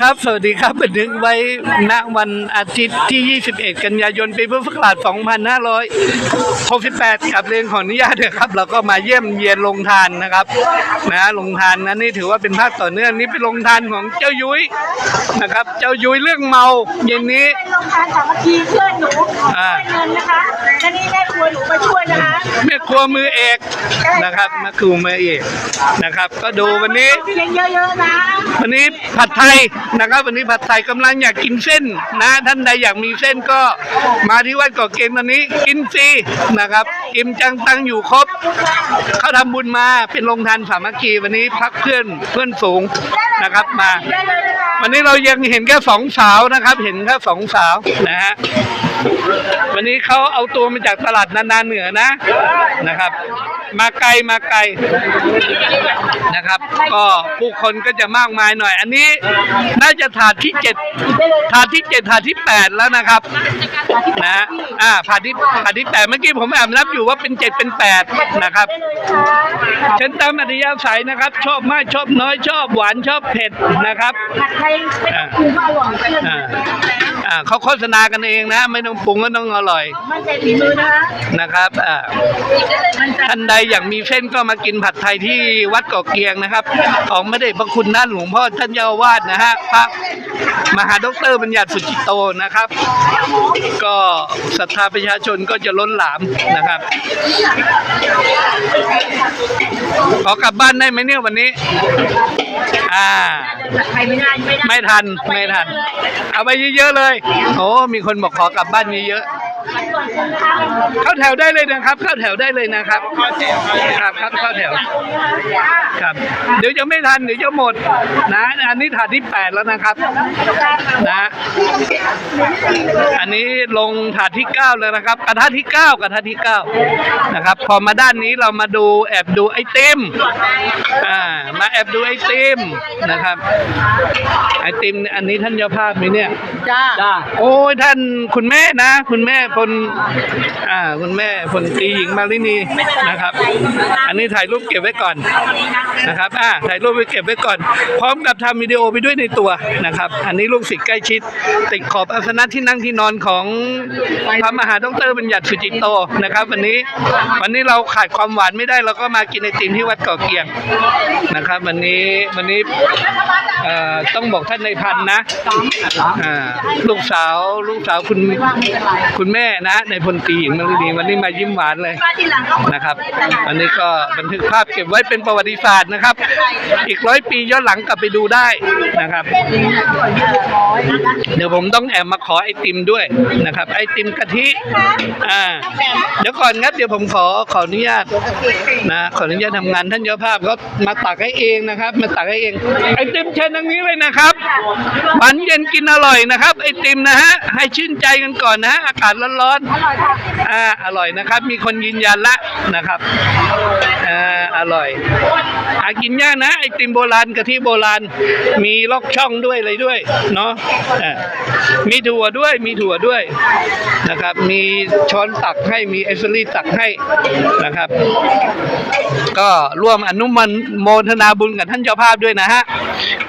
ครับ สวัสดีครับ บันทึกไว้ณวันอาทิตย์ที่ 21 กันยายน ปีพุทธศักราช 2568กับเรียนขออนุญาตเถอะครับ เราก็มาเยี่ยมเยียนโรงทานนะครับนะโรงทานนั้นนี่ถือว่าเป็นภาคต่อเนื่องนี่เป็นโรงทานของเจ้ายุ้ยนะครับ เจ้ายุ้ยเรื่องเมา เย็นนี้เป็นโรงทานสามัคคีเพื่อนหนูช่อ่าวยเงินนะคะและนี่แม่ครัวหนูมาช่วยนะคะแม่ครัวมือเอกนะครับแม่ครัวมือเอกนะครับ ก็ดูวันนี้เสียงเยอะๆนะวันนี้ผัดไทยนะครับ วันนี้ผัดไทยกำลังอยากกินเส้นนะ ท่านใดอยากมีเส้นก็มาที่วัดเกาะเกณฑ์ตอนนี้กินฟรีนะครับอิ่มจังตังอยู่ครบ เขาทำบุญมาเป็นโรงทานสามัคคีวันนี้พักเพื่อนเพื่อนสูงนะครับมาได้เลยนะคะวันนี้เรายังเห็นแค่สองสาวนะครับ เห็นแค่สองสาวนะฮะ วันนี้เขาเอาตัวมาจากตลาดนานาเหนือนะนะครับ มาไกลมาไกลนะครับ ก็ผู้คนก็จะมากมายหน่อย อันนี้น่าจะถาดที่เจ็ดถาดที่เจ็ดถาดที่แปดแล้วนะครับนะอ่าถาดที่ถาดที่แปดเมื่อกี้ผมแอบนับอยู่ว่าเป็นเจ็ดเป็นแปดนะครับได้เลยค่ะเช่นตามอัธยาศัยนะครับ ชอบมากชอบน้อยชอบหวานชอบเผ็ดนะครับผัดไทยไม่ต้ องปรุงก็อร่อยเพื่อนอ่าอ่าเขาโฆษณากันเองนะ ไม่ต้องปรุงก็ต้องอร่อย มันใจฝีมือนะคะนะครับอ่ามันจะท่านใดอยากมีเส้นก็มากินผัดไทยที่วัดเกาะเกียงนะครับ ของไม่ได้พระคุณท่านหลวงพ่อท่านเจ้าอาวาสนะฮะพระ มหาดอกเตอรบัญญัติสุจิตโตนะครับ ก็ศรัทธาประชาชนก็จะล้นหลามนะครับ ขอกลับบ้านได้ไหมเนี่ยวันนี้ อ่า ไม่ได้ไม่ได้ไม่ทันไม่ทัน เอาไปเยอะๆเลย โอ้มีคนบอกขอกลับบ้านเยอะๆ เข้าแถวได้เลยนะครับ เข้าแถวได้เลยนะครับครับครับเข้าแถวครับ เดี๋ยวจะไม่ทันเดี๋ยวจะหมด นะ อันนี้ถาดที่แปดแล้วนะครับนะ อันนี้ลงถาดที่เก้าแล้วนะครับกระทะที่เก้ากระทะที่เก้านะครับ พอมาด้านนี้เรามาดูแอบดูไอติมอ่ามาแอบดูไอติมนะครับไอติมเนี่ยอันนี้ท่านเจ้าภาพไหมเนี่ยจ้าจ้าโอ้ยท่านคุณแม่นะ คุณแม่พลอ่าคุณแม่พลตรีหญิงมารินีนะครับ อันนี้ถ่ายรูปเก็บไว้ก่อนนะครับอ่าถ่ายรูปไว้เก็บไว้ก่อน พร้อมกับทำวิดีโอไปด้วยในตัวนะครับ อันนี้ลูกศิษย์ใกล้ชิด ติดขอบอาสนะที่นั่งที่นอนของพระมหาดอกเตอรบัญญัติสุจิตโตนะครับ วันนี้วันนี้เราขาดความหวานไม่ได้เราก็มากินไอติมที่วัดเกาะเกียงนะครับ วันนี้วันนี้เอ่อต้องบอกท่านในพันนะอ่าลูกสาวลูกสาวคุณคุณแม่แนะในพลตีหญิงมรินีวันนี้มายิ้มหวานเลยนะครับอันนี้ก็บันทึกภาพเก็บไว้เป็นประวัติศาสตร์นะครับ อีกร้อยปีย้อนหลังกลับไปดูได้นะครับ เดี๋ยวผมต้องแอบมาขอไอติมด้วยนะครับ ไอติมกะทิอ่าเดี๋ยวก่อนครับเดี๋ยวผมขอขออนุญาตนะขออนุญาตทำงานท่านเจ้าภาพก็มาตักให้เองนะครับ มาตักให้เอง ไอติมเชิญทางนี้เลยนะครับหวานเย็นกินอร่อยนะครับ ไอติมนะฮะให้ชื่นใจกันก่อนนะฮะอากาศร้อนๆอ่าอร่อยนะครับ มีคนยืนยันละนะครับอ่าอร่อยหากินยากนะไอติมโบราณกะทิโบราณ มีล็อกช่องด้วยอะไรด้วยเนาะอ่ามีถั่วด้วยมีถั่วด้วยนะครับ มีช้อนตักให้มีไอซ์ลี่ตักให้นะครับ ก็ร่วมอนุมันโมทนาบุญกับท่านเจ้าภาพด้วยนะฮะ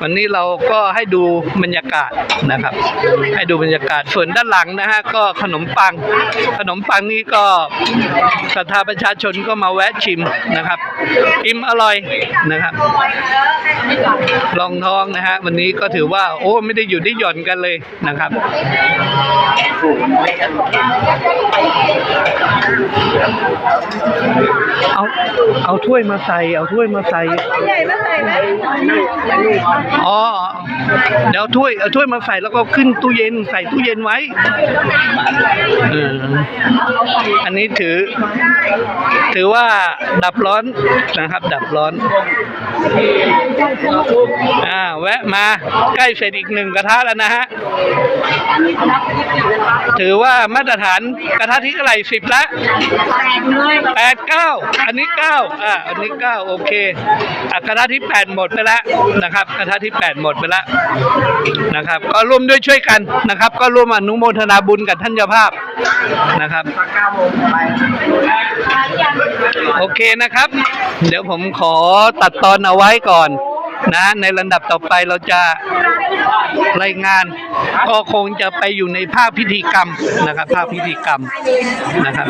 วันนี้เราก็ให้ดูบรรยากาศนะครับ ให้ดูบรรยากาศส่วนด้านหลังนะฮะก็ขนมปังขนมปังนี่ก็ศรัทธาประชาชนก็มาแวะชิมนะครับ อิ่มอร่อยนะครับ ลองท้องนะฮะวันนี้ก็ถือว่า โอ้ไม่ได้อยู่ได้หย่อนกันเลยนะครับ เอาถ้วยมาใส่ เอาถ้วยมาใส่ใหญ่มาใส่ไหมอ๋อเดี๋ยวเอาถ้วยเอาถ้วยมาใส่แล้วก็ขึ้นตู้เย็นใส่ตู้เย็นไว้เอออันนี้ถือ ถือว่าดับร้อนนะครับ ดับร้อนอ่าแวะมาใกล้เสร็จอีกหนึ่งกระทะแล้วนะฮะถือว่ามาตรฐานกระทะที่เท่าไหร่สิบละแปดเก้าอันนี้เก้าอ่าอันนี้เก้าโอเคอะกระทะที่แปดหมดไปแล้วนะครับ กระทะที่แปดหมดไปแล้วนะครับ ก็ร่วมด้วยช่วยกันนะครับ ก็ร่วมอนุโมทนาบุญกับท่านเจ้าภาพนะครับ โอเคนะครับ เดี๋ยวผมขอตัดตอนเอาไว้ก่อน นะในลำดับต่อไปเราจะรายงานก็คงจะไปอยู่ในภาพพิธีกรรมนะครับภาพพิธีกรรมนะครับ